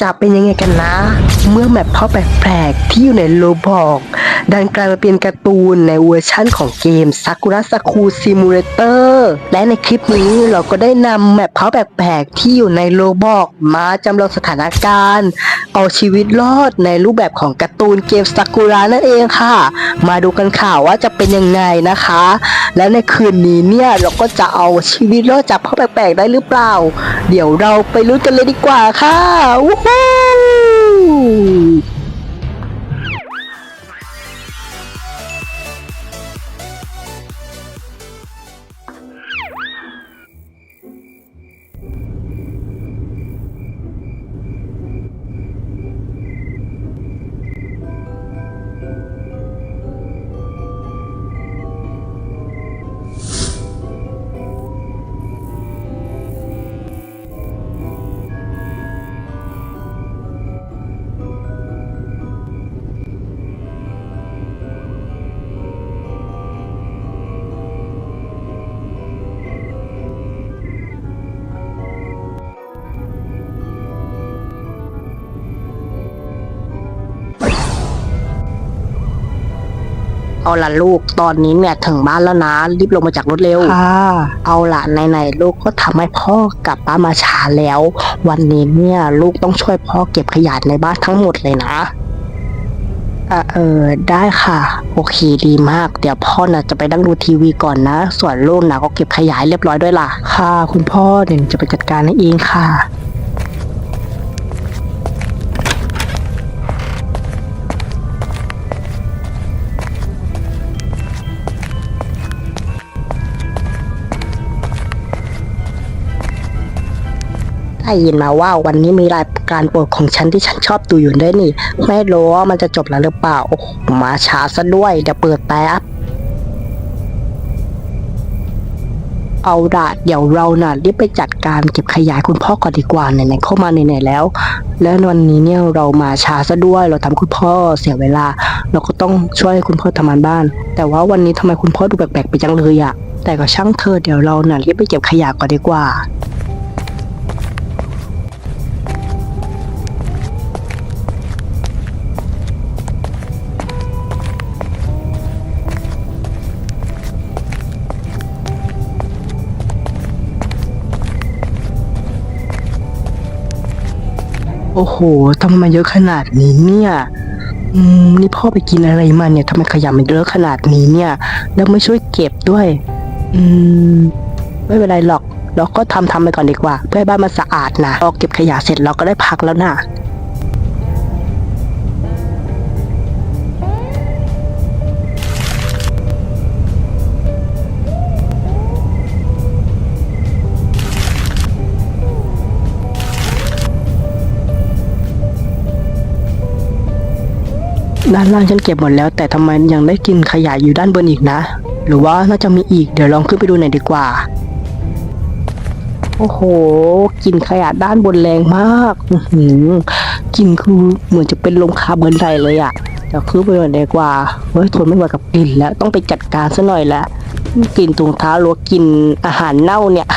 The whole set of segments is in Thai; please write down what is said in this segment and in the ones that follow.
จะเป็นยังไงกันนะ เมื่อแมปพ่อแปลกๆที่อยู่ในโลบอก ดันกลายมาเป็นการ์ตูนในเวอร์ชั่นของเกม Sakura s a k u Simulator และในคลิปนี้เราก็ได้นำแมปพ่อแปลกๆ ที่อยู่ในโลบอกมาจำลองสถานการณ์ เอาชีวิตรอดในรูปแบบของการ์ตูนเกม Sakura นั่นเองค่ะ มาดูกันค่ะว่าจะเป็นยังไงนะคะ และในคืนนี้เนี่ยเราก็จะเอาชีวิตรอดจากพ่อแปลกๆ ได้หรือเปล่า เดี๋ยวเราไปลุ้นกันเลยดีกว่าค่ะวู้ฮู้ เอาล่ะลูกตอนนี้เนี่ยถึงบ้านแล้วนะ รีบลงมาจากรถเร็ว ค่ะ เอาล่ะไหนๆลูกก็ทำให้พ่อกลับบ้านมาช้าแล้ว วันนี้เนี่ยลูกต้องช่วยพ่อเก็บขยะในบ้านทั้งหมดเลยนะอะเออได้ค่ะ โอเคดีมาก เดี๋ยวพ่อน่ะจะไปนั่งดูทีวีก่อนนะ ส่วนลูกนะก็เก็บขยะให้เรียบร้อยด้วยล่ะ ค่ะ คุณพ่อเดี๋ยวหนูจะไปจัดการให้เองค่ะ ได้ยินมาว่าวันนี้มีรายการโปรดของฉันที่ฉันชอบดูอยู่ด้วยนี่ ไม่รู้ว่ามันจะจบแล้วหรือเปล่าโอ้มาช้าซะด้วยเดี๋ยวเปิดแป๊บเอาละเดี๋ยวเราน่ะรีบไปจัดการเก็บขยายคุณพ่อก่อนดีกว่าไหนๆเข้ามาไหนๆแล้ว แล้ววันนี้เนี่ยเรามาช้าซะด้วย เราทำคุณพ่อเสียเวลา เราก็ต้องช่วยคุณพ่อทำงานบ้าน แต่ว่าวันนี้ทำไมคุณพ่อดูแปลกๆไปจังเลยอะแต่ก็ช่างเธอเดี๋ยวเราน่ะรีบไปเก็บขยะก่อนดีกว่า โอ้โหทำไมเยอะขนาดนี้เนี่ยอืมนี่พ่อไปกินอะไรมาเนี่ยทำไมขยะมันเยอะขนาดนี้เนี่ย แล้วไม่ช่วยเก็บด้วย อืม ไม่เป็นไรหรอก เราก็ทำทำไปก่อนดีกว่า เพื่อให้บ้านมันสะอาดนะพอเก็บขยะเสร็จเราก็ได้พักแล้วนะ ด้านล่างฉันเก็บหมดแล้ว แต่ทำไมยังได้กินขยะอยู่ด้านบนอีกนะ หรือว่าน่าจะมีอีกเดี๋ยวลองขึ้นไปดูหน่อยดีกว่า โอ้โหกลินขยะด้านบนแรงมากอื้อหือกลินคือเหมือนจะเป็นลมคาร์บอนไดเลยอะเดี๋ยวขึ้นไปหน่อยดีกว่าเฮ้ยทนไม่ไหวกับกลิ่นแล้วต้องไปจัดการซะหน่อยละกลิ่นถุงเท้าหรือว่ากลิ่นอาหารเน่าเนี่ย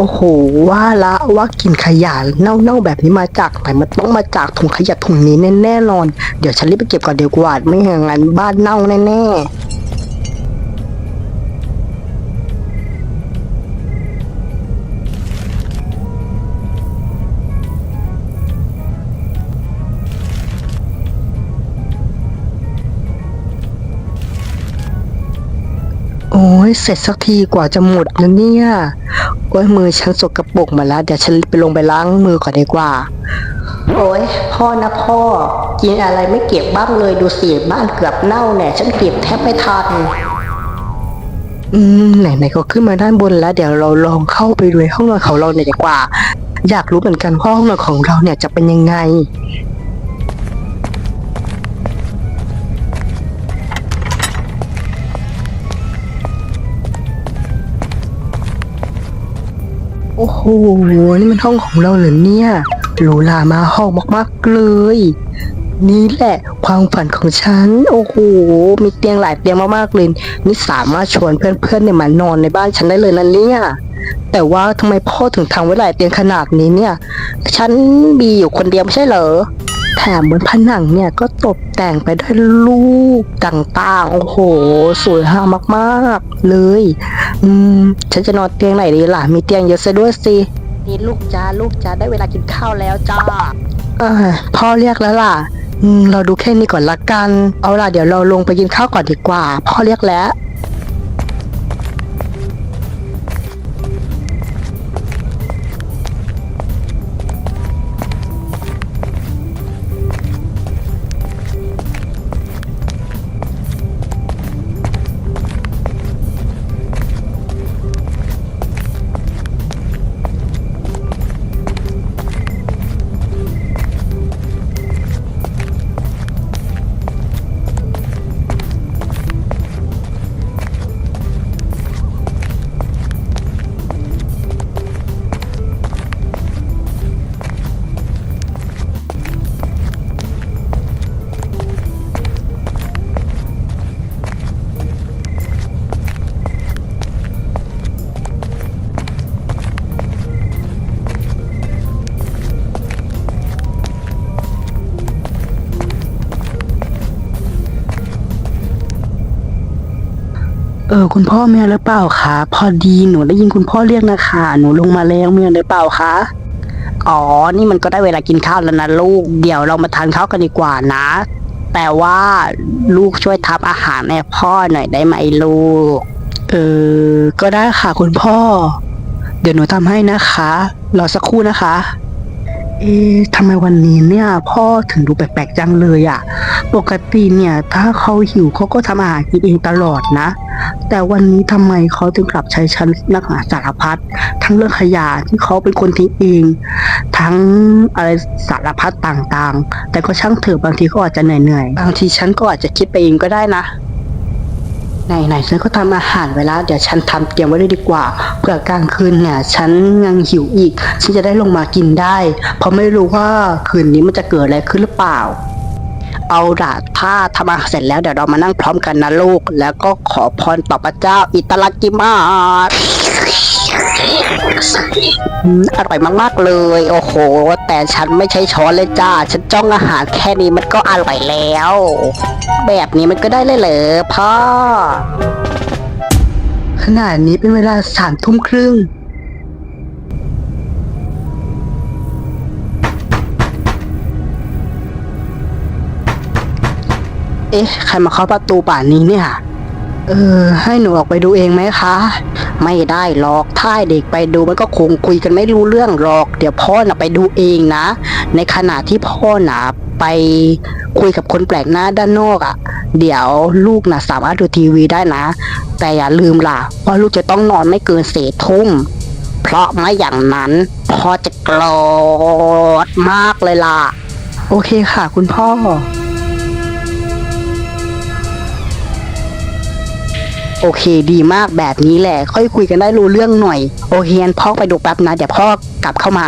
โอ้โหว่าละว่ากลิ่นขยะเน่าๆแบบนี้มาจากไหนมันต้องมาจากถุงขยะถุงนี้แน่ๆนอน เดี๋ยวฉันรีบไปเก็บก่อนเดี๋ยวกว่าไม่อย่างนั้นบ้านเน่าแน่ๆโอ้ยเสร็จสักทีกว่าจะหมดนะเนี่ย โอ้ยมือฉันสกรปรกมาแล้วเดี๋ยวฉันไปลงไปล้างมือก่อนดีกว่า โอ้ยพ่อนะพ่อ กินอะไรไม่เก็บบ้างเลยดูสิบ้านเกือบเน่าเนี่ยฉันเก็บแทบไม่ทันอืมไหนๆก็ขึ้นมาด้านบนแล้ว เดี๋ยวเราลองเข้าไปดูห้องนอนของเราหน่อยดีกว่า อยากรู้เหมือนกันว่าห้องนอนของเราเนี่ยจะเป็นยังไง โอ้โห นี่มันห้องของเราเหรอเนี่ยหรูหรามาห้องมากๆเลย นี่แหละความฝันของฉัน โอ้โห มีเตียงหลายเตียงมากๆเลย นี่สามารถชวนเพื่อนๆเนี่ยมานอนในบ้านฉันได้เลยนะเนี่ย แต่ว่าทำไมพ่อถึงทำไว้หลายเตียงขนาดนี้เนี่ย ฉันมีอยู่คนเดียวไม่ใช่เหรอ แถมบนผนังเนี่ยก็ตกแต่งไปด้วยรูปต่างๆ โอ้โห สวยงามมากๆ เลย อืม ฉันจะนอนเตียงไหนดีล่ะ มีเตียงเยอะซะด้วยสินี่ลูกจ้าลูกจ้าได้เวลากินข้าวแล้วจ้าเออพ่อเรียกแล้วล่ะอืมเราดูแค่นี้ก่อนละกัน เอาล่ะเดี๋ยวเราลงไปกินข้าวก่อนดีกว่า พ่อเรียกแล้ว คุณพ่อเมียหรือเปล่าคะ พอดีหนูได้ยินคุณพ่อเรียกนะคะ หนูลงมาแล้วเมียหรือเปล่าคะ อ๋อ นี่มันก็ได้เวลากินข้าวแล้วนะลูก เดี๋ยวเรามาทานข้าวกันดีกว่านะ แต่ว่าลูกช่วยทำอาหารให้พ่อหน่อยได้ไหมลูก เออ ก็ได้ค่ะคุณพ่อ เดี๋ยวหนูทำให้นะคะ รอสักครู่นะคะ เอ๊ะทำไมวันนี้เนี่ย พ่อถึงดูแปลกๆจังเลยอะ่ะ ปกติเนี่ย ถ้าเขาหิวเขาก็ทำอาหารกินเองตลอดนะ แต่วันนี้ทำไมเขาถึงกลับใช้ชั้นนักหาสารพัดทั้งเรื่องขยะที่เขาเป็นคนทิ้งเอง ทั้งอะไรสารพัดต่างๆ แต่ก็ช่างเถอะบางทีก็อาจจะเหนื่อยๆบางทีฉันก็อาจจะคิดไปเองก็ได้นะ ไหนๆฉันก็ทำอาหารไว้แล้วเดี๋ยวฉันทำเตรียมไว้เลยดีกว่าเผื่อกลางคืนเนี่ยฉันยังหิวอีก ฉันจะได้ลงมากินได้ เพราะไม่รู้ว่าคืนนี้มันจะเกิดอะไรขึ้นหรือเปล่า เอาละถ้าทำอาหารเสร็จแล้วเดี๋ยวเรามานั่งพร้อมกันนะลูก แล้วก็ขอพรต่อพระเจ้าอิตาลกิมาส อืมอร่อยมากๆเลย โอ้โห แต่ฉันไม่ใช้ช้อนเลยจ้า ฉันจ้องอาหารแค่นี้มันก็อร่อยแล้ว แบบนี้มันก็ได้เลยเหรอพ่อ ขนาดนี้เป็นเวลาสามทุ่มครึ่ง เอ๊ะ ใครมาเคาะประตูป่านนี้เนี่ย เออ ให้หนูออกไปดูเองไหมคะ ไม่ได้หรอกถ้าเด็กไปดูมันก็คงคุยกันไม่รู้เรื่องหรอก เดี๋ยวพ่อน่ะไปดูเองนะ ในขณะที่พ่อน่ะไปคุยกับคนแปลกหน้าด้านนอกอะ่ะ เดี๋ยวลูกน่ะสามารถดูทีวีได้นะ แต่อย่าลืมล่ะว่าลูกจะต้องนอนไม่เกินสี่ทุ่ม เพราะไม่อย่างนั้นพ่อจะโกรธมากเลยล่ะ โอเคค่ะ คุณพ่อ โอเค ดีมากแบบนี้แหละ ค่อยคุยกันได้รู้เรื่องหน่อย โอเคงั้นพ่อไปดูแป๊บนะ เดี๋ยวพ่อกลับเข้ามา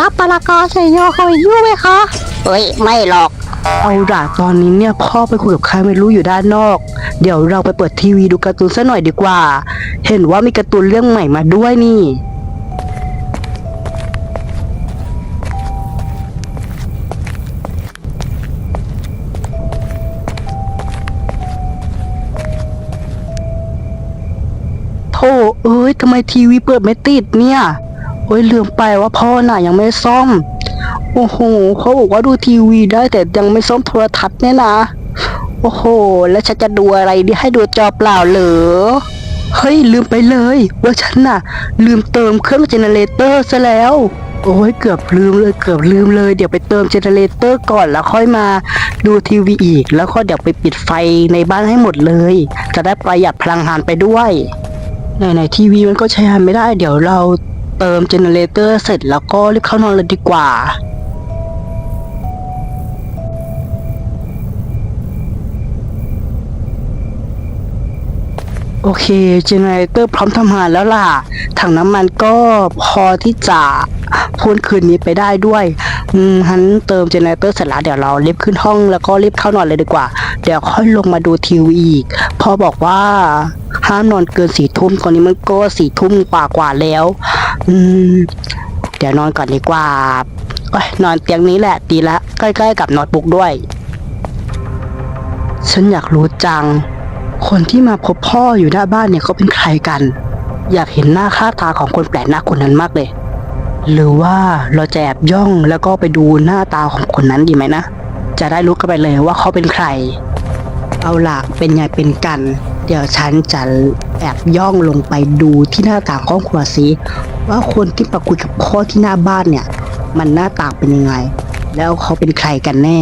รับปลากอเซโยโฮยุไหมคะเอ้ย ไม่หรอก เอาล่ะตอนนี้เนี่ยพ่อไปคุยกับใครไม่รู้อยู่ด้านนอก เดี๋ยวเราไปเปิดทีวีดูการ์ตูนซะหน่อยดีกว่า เห็นว่ามีการ์ตูนเรื่องใหม่มาด้วยนี่ เอ้ยทำไมทีวีเปิดไม่ติดเนี่ยโอ้ยลืมไปว่าพ่อน่ะยังไม่ซ่อม โอ้โหเขาบอกว่าดูทีวีได้แต่ยังไม่ซ่อมโทรทัศน์เนี่ยนะโอ้โห แล้วฉันจะดูอะไรดีให้ดูจอเปล่าเหรอเฮ้ยลืมไปเลยว่าฉันน่ะ ลืมเติมเครื่องเจเนเรเตอร์ซะแล้วโอ้ยเกือบลืมเลยเกือบลืมเลยเดี๋ยวไปเติมเจเนเรเตอร์ก่อนแล้วค่อยมาดูทีวีอีก แล้วก็เดี๋ยวไปปิดไฟในบ้านให้หมดเลย จะได้ประหยัดพลังงานไปด้วย ไหนๆทีวีมันก็ใช้งานไม่ได้ เดี๋ยวเราเติมเจเนเรเตอร์เสร็จแล้วก็รีบเข้านอนเลยดีกว่าโอเคเจเนเรเตอร์พร้อมทำงานแล้วล่ะ ถังน้ำมันก็พอที่จะพ้นคืนนี้ไปได้ด้วยอืมฮันเติมเจเนเรเตอร์เสร็จแล้วเดี๋ยวเรารีบขึ้นห้องแล้วก็รีบเข้านอนเลยดีกว่า เดี๋ยวค่อยลงมาดูทีวีอีกพอบอกว่า ห้ามนอนเกินสี่ทุ่มตอนนี้มันก็สี่ทุ่มกว่ากว่าแล้ว อืม เดี๋ยวนอนก่อนดีกว่าโอ้ยนอนเตียงนี้แหละดีละ ใกล้ๆกับน้ตบุกด้วย ฉันอยากรู้จัง คนที่มาพบพ่ออยู่หน้าบ้านเนี่ยเขาเป็นใครกัน อยากเห็นหน้าค่าตาของคนแปลกหน้าคนนั้นมากเลย หรือว่าเราจะแอบย่องแล้วก็ไปดูหน้าตาของคนนั้นดีไหมนะ จะได้รู้กันไปเลยว่าเขาเป็นใคร เอาล่ะเป็นไงเป็นกัน เดี๋ยวฉันจะแอบย่องลงไปดูที่หน้าต่างห้องครัวซิว่าคนที่มาคุยกับพ่อที่หน้าบ้านเนี่ย มันหน้าตาเป็นยังไง แล้วเขาเป็นใครกันแน่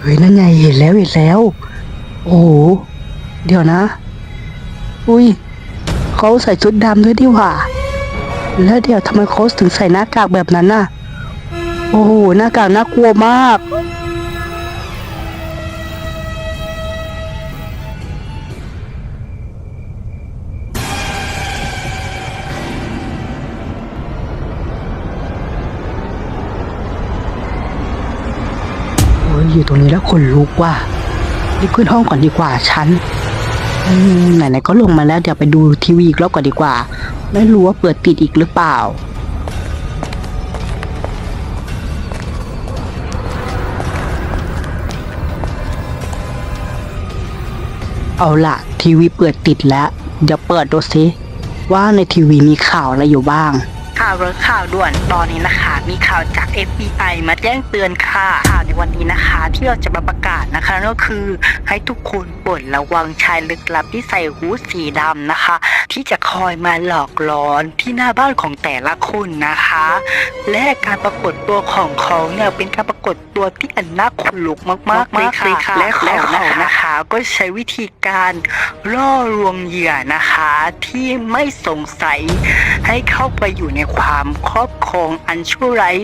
เฮ้ยนั่นไงเห็นแล้วเห็นแล้ว โอ้โห เดี๋ยวนะ อุ้ย เขาใส่ชุดดำด้วยดิว่า แล้วเดี๋ยวทำไมเขาถึงใส่หน้ากากแบบนั้นน่ะ โอ้โห หน้ากากน่ากลัวมากโอ้ยอยู่ตรงนี้แล้วขนลุกว่ะรีบขึ้นห้องก่อนดีกว่าฉัน ไหนๆก็ลงมาแล้วเดี๋ยวไปดูทีวีอีกรอบก่อนดีกว่า ไม่รู้ว่าเปิดปิดอีกหรือเปล่า เอาล่ะ ทีวีเปิดติดแล้ว เดี๋ยวเปิดดูสิว่าในทีวีมีข่าวอะไรอยู่บ้าง ข่าวรถข่าวด่วนตอนนี้นะคะ มีข่าวจาก FBI มาแจ้งเตือนค่ะข่าวในวันนี้นะคะ ที่เราจะมาประกาศนะคะก็คือให้ทุกคนปวดระวังชายลึกลับที่ใส่หูสีดำนะคะ ที่จะคอยมาหลอกหลอนที่หน้าบ้านของแต่ละคนนะคะ และการปรากฏตัวของเขาเนี่ยเป็นการปรากฏตัวที่อันน่าขนลุกมากๆเลยค่ะและเขานะคะก็ใช้วิธีการล่อลวงเหยื่อนะคะที่ไม่สงสัยให้เข้าไปอยู่ในความครอบครองอันชั่วร้าย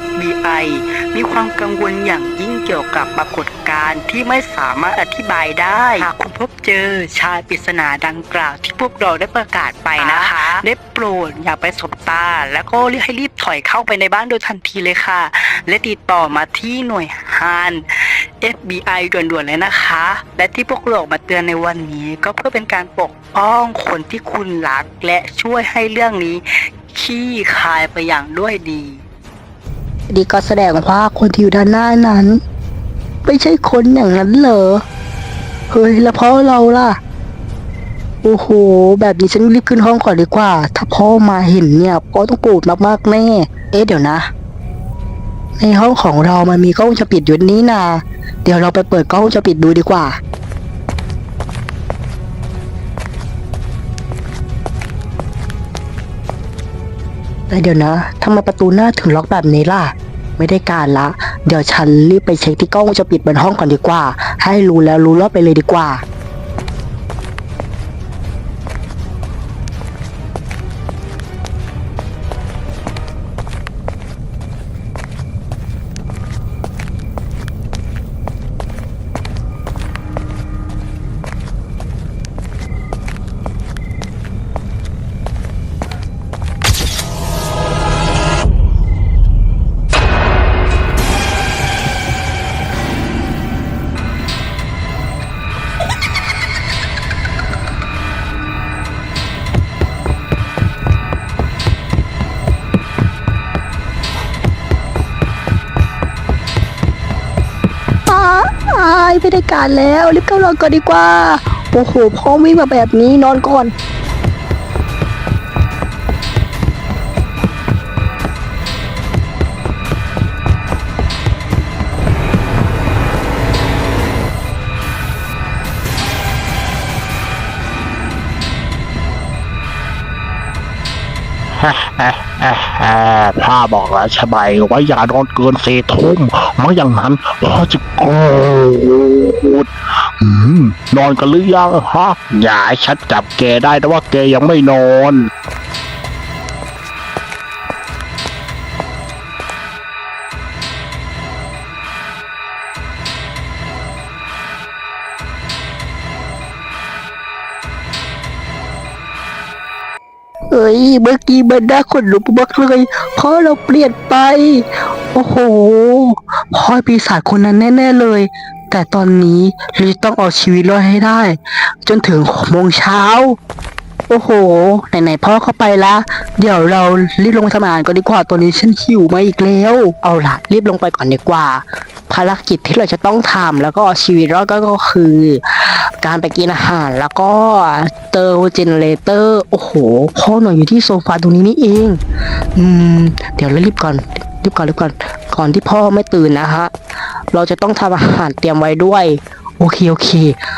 FBI มีความกังวลอย่างยิ่ง เกี่ยวกับปรากฏการณ์ที่ไม่สามารถอธิบายได้หากคุณพบเจอชายปริศนาดังกล่าวที่พวกเราได้ประกาศไปนะคะ ได้โปรดอย่าไปสบตา แล้วก็รีบให้รีบถอยเข้าไปในบ้านโดยทันทีเลยค่ะ และติดต่อมาที่หน่วยฮาน FBI ด่วนๆเลยนะคะ และที่พวกเราออกมาเตือนในวันนี้ก็เพื่อเป็นการปกป้องคนที่คุณรักและช่วยให้เรื่องนี้ขี้คายไปอย่างด้วยดี ดีก็แสดงว่าคนที่อยู่ด้านหน้านั้น ไม่ใช่คนอย่างนั้นเหรอ เฮ้ย แล้วพ่อเราล่ะ โอ้โห แบบนี้ฉันรีบขึ้นห้องก่อนดีกว่า ถ้าพ่อมาเห็นเนี่ยพ่อต้องโกรธมากๆแน่ เอ๊ะเดี๋ยวนะ ในห้องของเรามันมีกล้องวงจะปิดอยู่นี้นาเดี๋ยวเราไปเปิดกล้องวงจะปิดดูดีกว่าแต่เดี๋ยวนะทำไมประตูหน้าถึงล็อกแบบนี้ล่ะ ไม่ได้การละ เดี๋ยวฉันรีบไปเช็คที่กล้องวงจะปิดบนห้องก่อนดีกว่า ให้รู้แล้วรู้รอดไปเลยดีกว่า ไม่ได้การแล้วรีบเข้านอนก่อนดีกว่าโอ้โหพ่อวิ่งมาแบบนี้นอนก่อน พ่อบอกแล้วใช่ไหมว่าอย่านอนเกินสี่ทุ่มไม่อย่างนั้นพ่อจะโกรธนอนกันหรือยังฮะอย่าฉันจับแกได้นะว่าแกยังไม่นอน เมื่อกี้มันน่าขนลุกมากเลยเพราะเราเปลี่ยนไป โอ้โหพ่อปีศาจคนนั้นแน่ๆเลย แต่ตอนนี้เราจะต้องเอาชีวิตรอดให้ได้ จนถึงหกโมงเช้า โอ้โห ไหนๆพ่อเข้าไปละ เดี๋ยวเรารีบลงไปทำอาหารก่อนดีกว่า ตัวนี้ฉันหิวมาอีกแล้ว เอาล่ะรีบลงไปก่อนดีกว่า ภารกิจที่เราจะต้องทำแล้วก็เอาชีวิตรอดก็คือ การไปกินอาหาร แล้วก็เตอร์เจเนเรเตอร์โอ้โหพ่อหน่อยอยู่ที่โซฟาตรงนี้นี่เอง อืม เดี๋ยวเรารีบก่อนรีบก่อนรีบก่อนก่อนที่พ่อไม่ตื่นนะฮะเราจะต้องทำอาหารเตรียมไว้ด้วย โอเคโอเค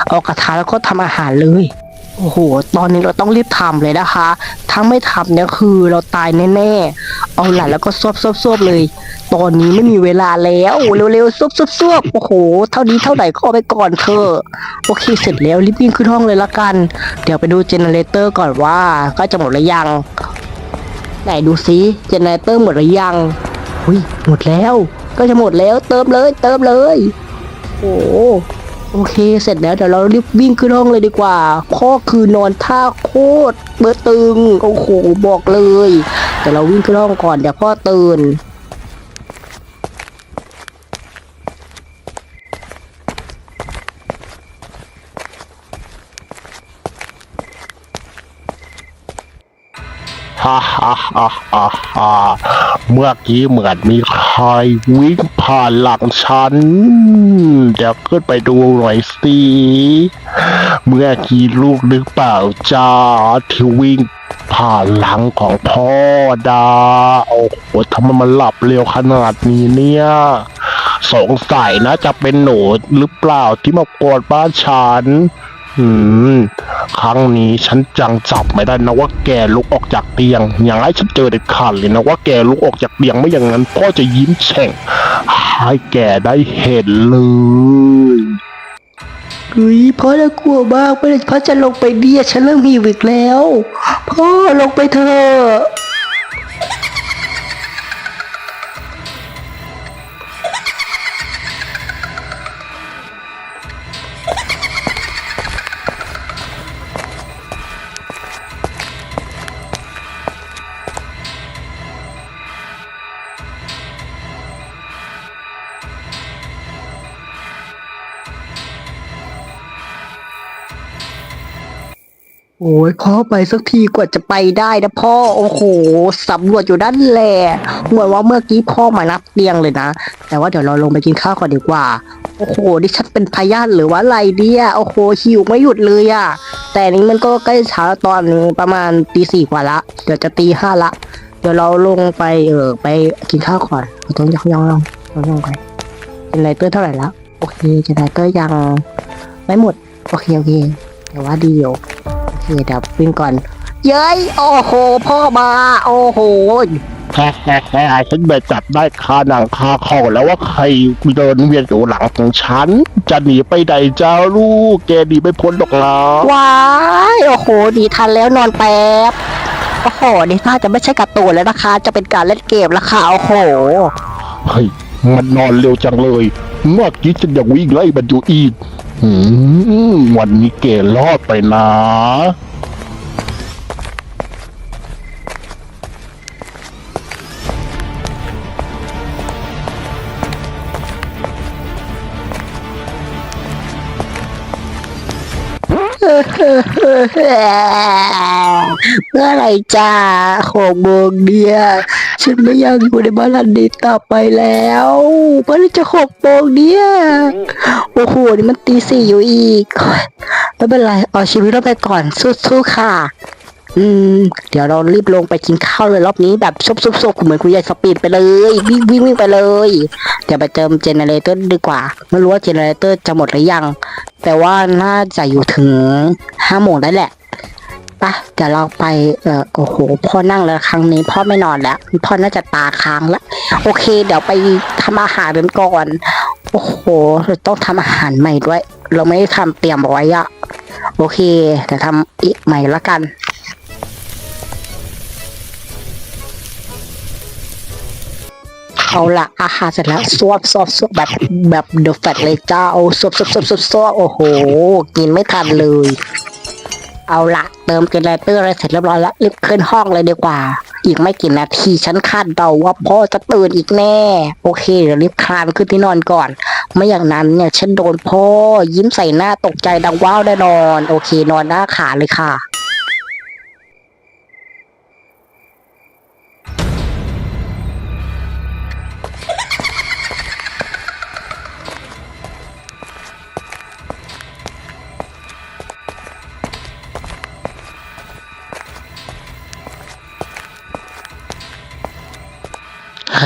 เอากระทะแล้วก็ทำอาหารเลย โอ้โห ตอนนี้เราต้องรีบทำเลยนะคะ ถ้าไม่ทำเนี่ยคือเราตายแน่ๆ เอาหละแล้วก็ซวบซวบซวบเลย ตอนนี้ไม่มีเวลาแล้ว เร็วๆซวบซวบซวบโอ้โห เท่านี้เท่าไหร่ก็เอาไปก่อนเถอะโอเค เสร็จแล้วรีบวิ่งขึ้นห้องเลยละกัน เดี๋ยวไปดูเจเนเรเตอร์ก่อนว่าก็จะหมดหรือยัง ไหนดูซิเจเนเรเตอร์หมดหรือยัง อุ้ยหมดแล้ว ก็จะหมดแล้ว เติมเลย เติมเลย โอ้ โอเค เสร็จแล้วเดี๋ยวเรารีบวิ่งขึ้นห้องเลยดีกว่า พ่อคือนอนท่าโคตรเบอร์ตึง โอ้โหบอกเลยเดี๋ยวเราวิ่งขึ้นห้องก่อนเดี๋ยวพ่อตื่นฮ่าฮ่าฮ่าฮ่าฮ่าเมื่อกี้เหมือนมีใค รวิ่งผ่านหลังฉันเดี๋ยวขึ้นไปดูหน่อยสิเมื่อกี้ลูกนึกเปล่าจ้าที่วิ่งผ่านหลังของพ่อดา โอ้โหทำไมมันหลับเร็วขนาดนี้เนี่ย สงสัยนะจะเป็นหนูหรือเปล่าที่มากวดบ้านฉัน อืม ครั้งนี้ฉันจังจับไม่ได้นะว่าแกลุกออกจากเตียง อย่างไรฉันเจอเด็ดขาดเลยนะว่าแกลุกออกจากเตียงไม่อย่างนั้นพ่อจะยิ้มแฉ่งให้แกได้เห็นเลยเฮ้ยพ่อน่ากลัวมากไม่ได้พ่อจะลงไปเดียฉันเริ่มหิวอีกแล้ว พ่อลงไปเถอะ ยพ่อไปสักทีกว่าจะไปได้นะพ่อโอ้โหสำรวจอยู่ด้านแหละเหมือนว่าเมื่อกี้พ่อมานับเตียงเลยนะ แต่ว่าเดี๋ยวเราลงไปกินข้าวก่อนดีกว่า โอ้โหดิฉันเป็นพยาธิหรือว่าอะไรเนี่ยโอ้โหหิวไม่หยุดเลยอะแต่นี้มันก็ใกล้เช้าตอนนี้ประมาณตีสี่กว่าละ เดี๋ยวจะตีห้าละ เดี๋ยวเราลงไปเออไปกินข้าวก่อนต้องย่องย่องย่องย่องย่องไปเจนไรเตอร์เท่าไหร่ละโอเคเจนไรเตอร์ยังไม่หมดโอเคโอเคแต่ว่าดีอยู่ โอเคเดี๋ยววิ่งก่อน เย้ยโอ้โห พ่อมา โอ้โหแฮ่แฮ่แฮ่ฉันไปจับได้คาหนังคาคอแล้วว่าใครเดินเวียนอยู่หลังของฉัน จะหนีไปไหนเจ้าลูกแกหนีไม่พ้นหรอกนะว้ายโอ้โหดีทันแล้วนอนแป๊บโอ้โหนี่น่าจะไม่ใช่การ์ตูนแล้วนะคะ จะเป็นการเล่นเกมแล้วค่ะโอ้โหเฮ้ยมันนอนเร็วจังเลย เมื่อกี้ฉันยังวิ่งไล่มันอยู่อีกอืม วันนี้เกรอดไปนะ เมื่อไรจ้าหกโมงเดียฉันไม่อยากอยู่ในบ้านหลังนี้ต่อไปแล้วเมื่อไรจะหกโมงเดียโอ้โหนี่มันตีสี่อยู่อีกไม่เป็นไรเอาชีวิตเราไปก่อนสู้ๆค่ะ อืม เดี๋ยวเรารีบลงไปกินข้าวเลยรอบนี้แบบซุบๆๆเหมือนคุณยายสปีดไปเลยวิ่งวิ่งวิ่งไปเลย เดี๋ยวไปเติมเจเนเรเตอร์ดีกว่า ไม่รู้ว่าเจเนเรเตอร์จะหมดหรือยัง แต่ว่าน่าจะอยู่ถึงห้าโมงได้แหละปะเดี๋ยวเราไปเออโอ้โหพ่อนั่งแล้วครั้งนี้พ่อไม่นอนแล้วพ่อน่าจะตาค้างแล้วโอเค เดี๋ยวไปทำอาหารกันก่อนโอ้โหเราต้องทำอาหารใหม่ด้วย เราไม่ได้ทำเตรียมเอาไว้อะโอเคแต่ทำอีกใหม่ละกัน เอาละอาหารเสร็จแล้วซวบซวบซวบแบบแบบเดอะแฟตเลยจ้าเอาซวบซวบซวบซวบซวบโอ้โห กินไม่ทันเลย เอาละเติมเจเนเรเตอร์อะไรเสร็จเรียบร้อยแล้วรีบขึ้นห้องเลยดีกว่า อีกไม่กี่นาทีฉันคาดเดาว่าพ่อจะตื่นอีกแน่ โอเคเดี๋ยวรีบคลานขึ้นที่นอนก่อน ไม่อย่างนั้นเนี่ยฉันโดนพ่อยิ้มใส่หน้าตกใจดังว้าวแน่นอน โอเค นอนหน้าขาเลยค่ะ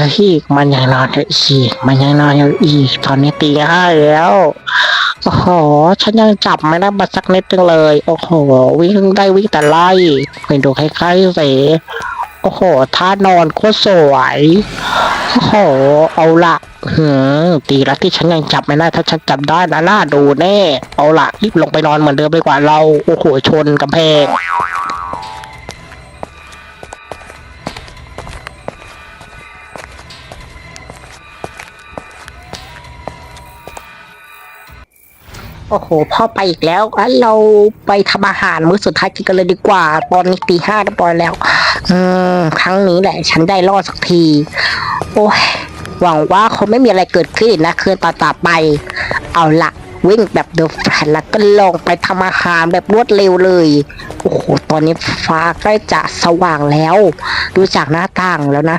เฮ้ยมันยังนอนอยู่อีก มันยังนอนอยู่อีก ตอนนี้ตีห้าแล้ว โอ้โห ฉันยังจับไม่ได้มาสักนิดนึงเลย โอ้โห วิ่งได้วิ่งแต่ไล่ไปดูใกล้ๆสิโอ้โหท่านอนโคตรสวย โอ้โห เอาละหืมตีล้วที่ฉันยังจับไม่ได้ ถ้าฉันจับได้นะน่าดูแน่ เอาละรีบลงไปนอนเหมือนเดิมดีกว่าเรา โอ้โห ชนกำแพง โอ้โหพ่อไปอีกแล้วงั้นเราไปทำอาหารมื้อสุดท้ายกินกันเลยดีกว่า ตอนนี้ตีห้าเรียบร้อยแล้ว อืม ครั้งนี้แหละ ฉันได้รอดสักที โอ้ยหวังว่าคงไม่มีอะไรเกิดขึ้นอีกนะคืนต่อๆไป เอาละวิ่งแบบเดอะแฟลแล้วก็ลงไปทำอาหารแบบรวดเร็วเลย โอ้โห ตอนนี้ฟ้าใกล้จะสว่างแล้ว ดูจากหน้าต่างแล้วนะ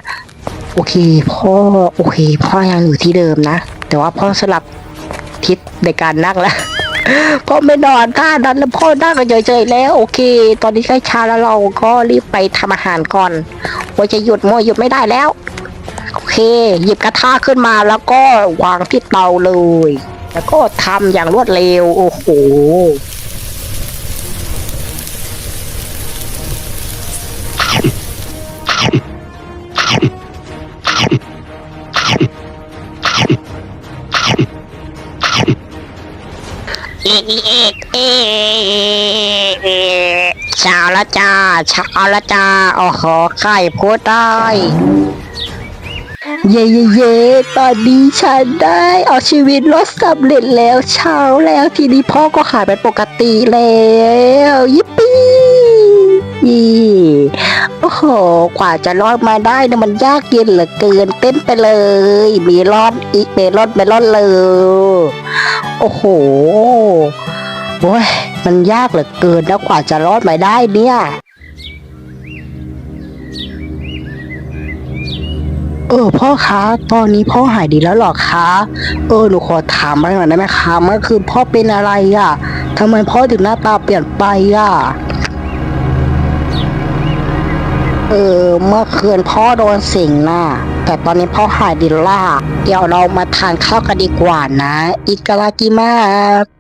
โอเค พ่อ โอเค พ่อยังอยู่ที่เดิมนะ แต่ว่าพ่อสลับทิศในการนั่งแล้ว พ่อไม่นอนท่านั้นแล้วพ่อนั่งกันเฉยๆแล้ว โอเค ตอนนี้ใกล้เช้าแล้วเราก็รีบไปทำอาหารก่อนว่าจะหยุดมัวหยุดไม่ได้แล้ว โอเค หยิบกระทะขึ้นมาแล้วก็วางที่เตาเลย แล้วก็ทำอย่างรวดเร็ว โอ้โห เช้าล้วจ้าเช้าล้วจ้าโอ้โหไข่พูดได้ เย่เย่เย่ตอนนี้ฉันได้เอาชีวิตรอดสำเร็จแล้วเช้าแล้วทีนี้พ่อก็หายเป็นปกติแล้วยิปปี้ยี่โอ้โห กว่าจะรอดมาได้นี่มันยากเย็นเหลือเกินเต้นไปเลย มีรอดอีกเมรอดเมรอดเลย โอ้โหโว้ยมันยากเหลือเกินแล้วกว่าจะรอดมาได้เนี่ยเออพ่อคะตอนนี้พ่อหายดีแล้วหรอคะเออหนูขอถามอะไรหน่อยได้ไหมคะเมื่อคืนพ่อเป็นอะไรอะทำไมพ่อถึงหน้าตาเปลี่ยนไปอะ เออเมื่อคืนพ่อโดนสิงน่ะแต่ตอนนี้พ่อหายดีและล่ะเดี๋ยวเรามาทานข้าวกันดีกว่านะ อิกาลากิมาส